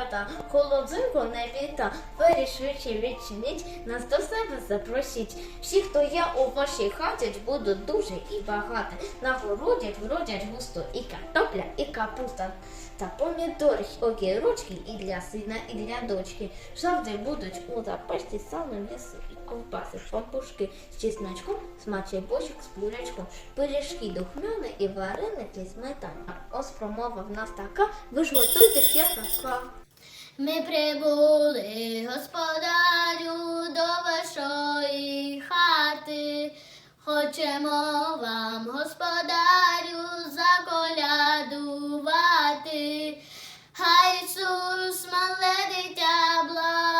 малята, холодзинку не віта, двері швидше нас до себе запросіть. Всі, хто є у вашій хаті, будуть дуже і багато. Нагородять, вродять густо і картопля, і капуста. Та помідори, огірочки і для сина, і для дочки. Завжди будуть у запасті саме м'ясо і ковбаси, пампушки з чесночком, смачний бочок з бурячком, пиріжки духмяні і вареники з сметана. Ось промова в нас така, ви ж готуйте п'ятака. Ми прибули, господарю, до вашої хати. Хочемо вам, господарю, заколядувати. Хай Ісус, мале дитя, благословить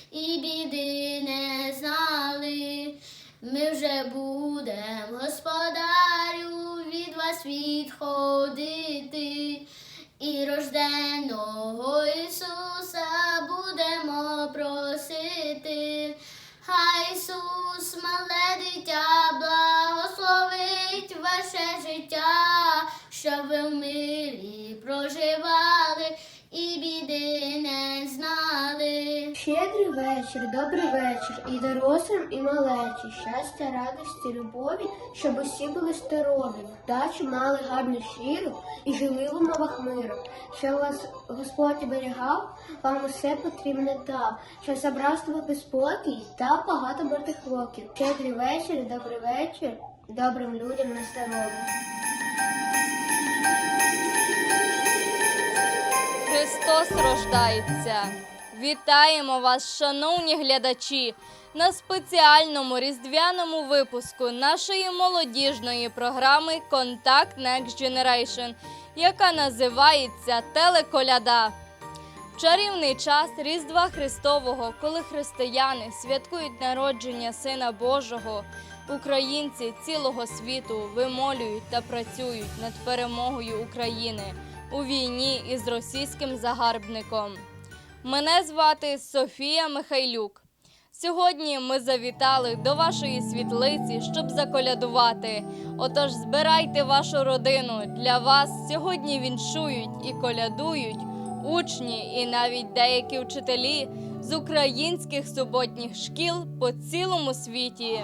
і біди не знали. Ми вже будем, господарю, від вас відходити, і рожденого Ісуса будемо просити. Хай Ісус, мале дитя, благословить ваше життя, щоб ви в мирі проживали і біди. Щедрий вечір, добрий вечір, і дорослим, і малечі, щастя, радості, любові, щоб усі були здорові, вдачу мали гарну щиру і жили в умовах миру. Що вас Господь оберігав, вам усе потрібне дав, що забрав з тебе безпокій та багато мертвих років. Щедрий вечір, добрий вечір, добрим людям на здоров'я. Христос рождається. Вітаємо вас, шановні глядачі, на спеціальному різдвяному випуску нашої молодіжної програми Контакт Next Generation, яка називається Телеколяда. В чарівний час Різдва Христового, коли християни святкують народження Сина Божого, українці цілого світу вимолюють та працюють над перемогою України у війні із російським загарбником. Мене звати Софія Михайлюк. Сьогодні ми завітали до вашої світлиці, щоб заколядувати. Отож, збирайте вашу родину. Для вас сьогодні віншують і колядують учні і навіть деякі вчителі з українських суботніх шкіл по цілому світі.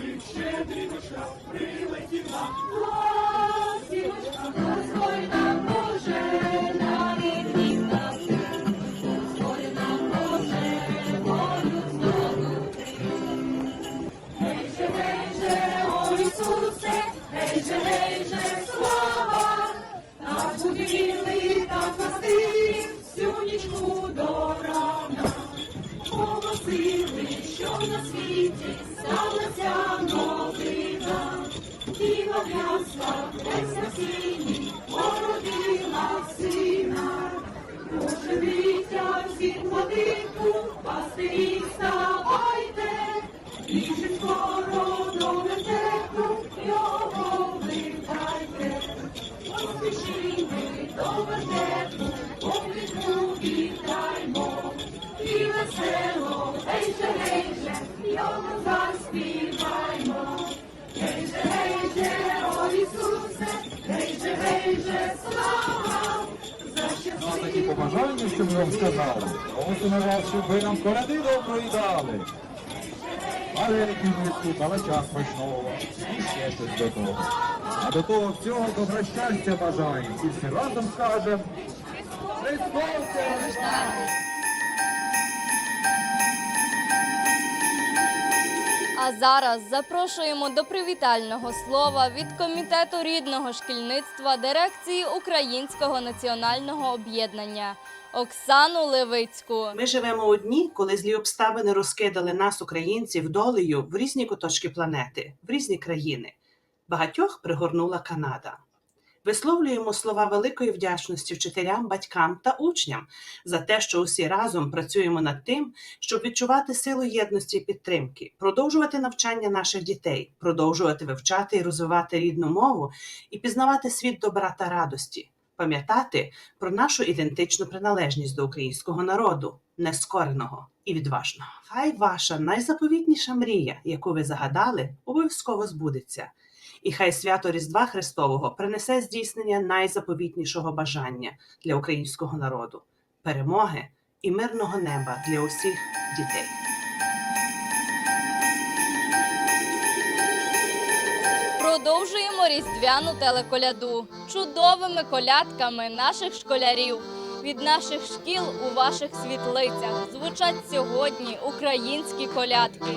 Осінь щедрівочка, прилетіла. Осіночка, дозволь нам, Боже, на ріднім нас. Дозволь нам, Боже, волю знову. Гей же, гей же, о Ісусе, гей же, гей же, слава, нас буде Пресносині породила сина, Оживіться всім владику, пастирі ставайте, Біжечко родове тепло, його витайте, поспішили до вертепу, обліку вітаймо, і весело, гейже, гейже, його займо. Ну, а такі побажання, що ми вам сказали, Ось на вас, щоб ви нам коляди доброї дали. Маленький але час пройшов. і ще щось до того. А до того всього добра щастя бажаємо. І всі разом скажемо Христос А зараз запрошуємо до привітального слова від комітету рідного шкільництва дирекції Українського національного об'єднання Оксану Левицьку. Ми живемо у дні, коли злі обставини розкидали нас, українців, долею в різні куточки планети, в різні країни. Багатьох пригорнула Канада. Висловлюємо слова великої вдячності вчителям, батькам та учням за те, що усі разом працюємо над тим, щоб відчувати силу єдності і підтримки, продовжувати навчання наших дітей, продовжувати вивчати і розвивати рідну мову і пізнавати світ добра та радості, пам'ятати про нашу ідентичну приналежність до українського народу, нескореного і відважного. Хай ваша найзаповітніша мрія, яку ви загадали, обов'язково збудеться. І хай свято Різдва Христового принесе здійснення найзаповітнішого бажання для українського народу перемоги і мирного неба для усіх дітей. Продовжуємо різдвяну телеколяду чудовими колядками наших школярів. Від наших шкіл у ваших світлицях звучать сьогодні українські колядки.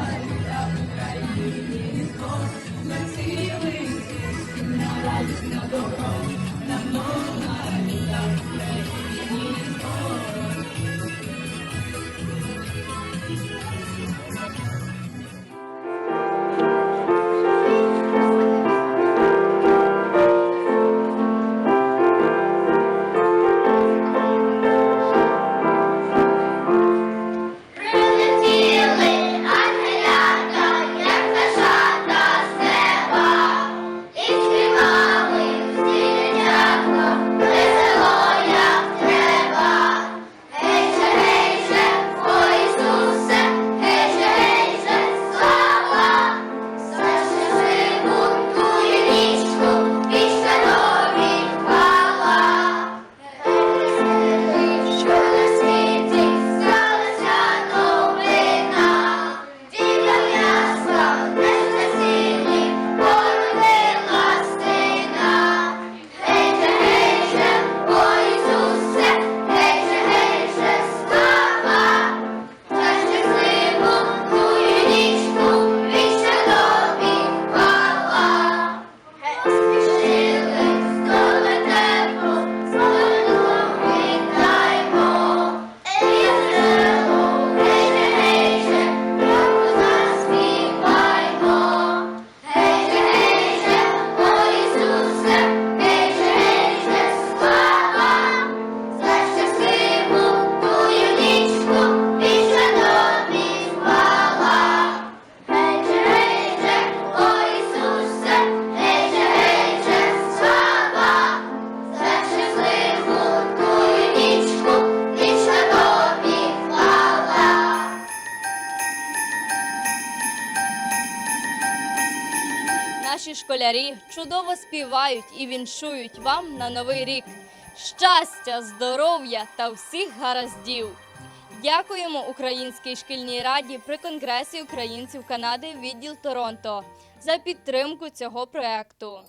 Lord. Школярі чудово співають і віншують вам на новий рік. Щастя, здоров'я та всіх гараздів! Дякуємо Українській шкільній раді при Конгресі українців Канади відділ Торонто за підтримку цього проекту.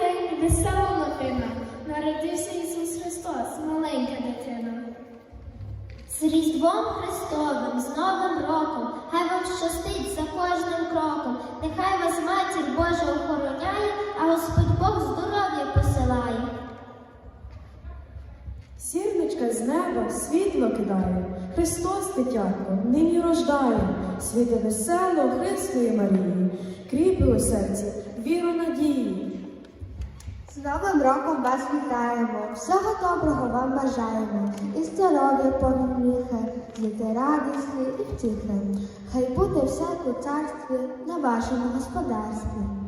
День, весела новина, народився Ісус Христос, маленька дитина. З Різдвом Христовим, з Новим роком, хай вам щастить за кожним кроком, нехай вас матір Божа охороняє, а Господь Бог здоров'я посилає. Сірничка з неба світло кидає, Христос, дитятко, нині рождає, світе весело Христої Марії, кріпи у серці, віру надії. Новим роком вас вітаємо, всього доброго вам бажаємо, і здоров'я повні міхи, діти радісні і втіхи. Хай буде всяке царстві на вашому господарстві.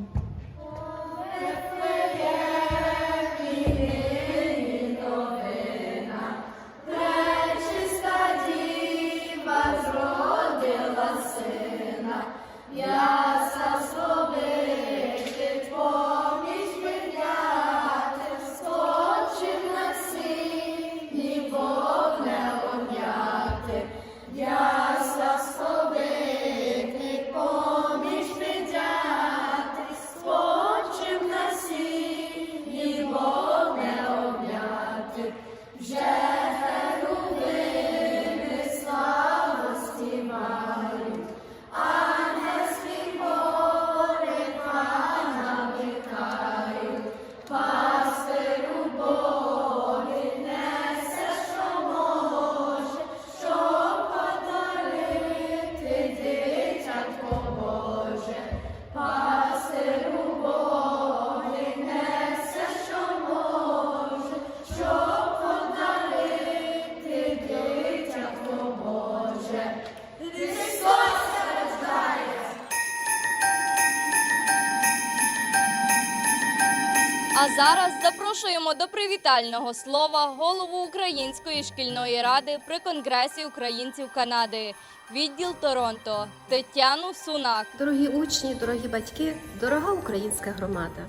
Зараз запрошуємо до привітального слова голову Української шкільної ради при Конгресі українців Канади, відділ Торонто Тетяну Сунак. Дорогі учні, дорогі батьки, дорога українська громада.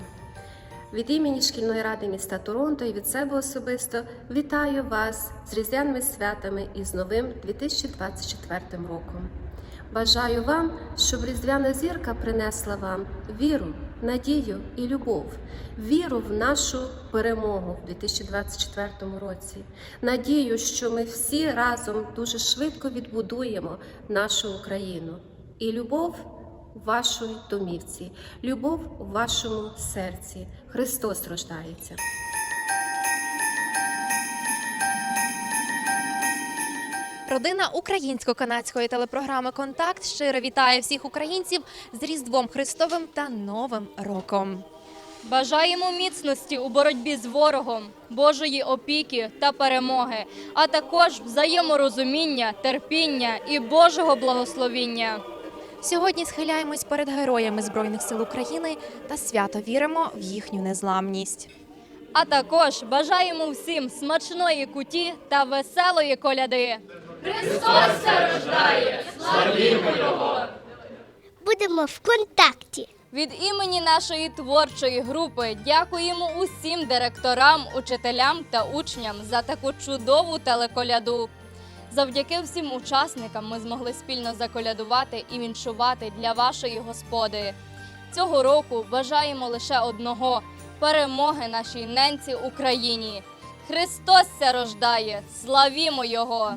Від імені шкільної ради міста Торонто і від себе особисто вітаю вас з різдвяними святами і з новим 2024 роком. Бажаю вам, щоб різдвяна зірка принесла вам віру, надію і любов, віру в нашу перемогу в 2024 році. Надію, що ми всі разом дуже швидко відбудуємо нашу Україну. І любов у вашій домівці, любов у вашому серці. Христос рождається. Родина українсько-канадської телепрограми Контакт щиро вітає всіх українців з Різдвом Христовим та Новим роком. Бажаємо міцності у боротьбі з ворогом, Божої опіки та перемоги, а також взаєморозуміння, терпіння і Божого благословіння. Сьогодні схиляємось перед героями Збройних сил України та свято віримо в їхню незламність. А також бажаємо всім смачної куті та веселої коляди. Будемо в контакті. Від імені нашої творчої групи дякуємо усім директорам, учителям та учням за таку чудову телеколяду. Завдяки всім учасникам ми змогли спільно заколядувати і віншувати для вашої господи. Цього року бажаємо лише одного перемоги нашій ненці Україні. Христос рождає! Славімо Його!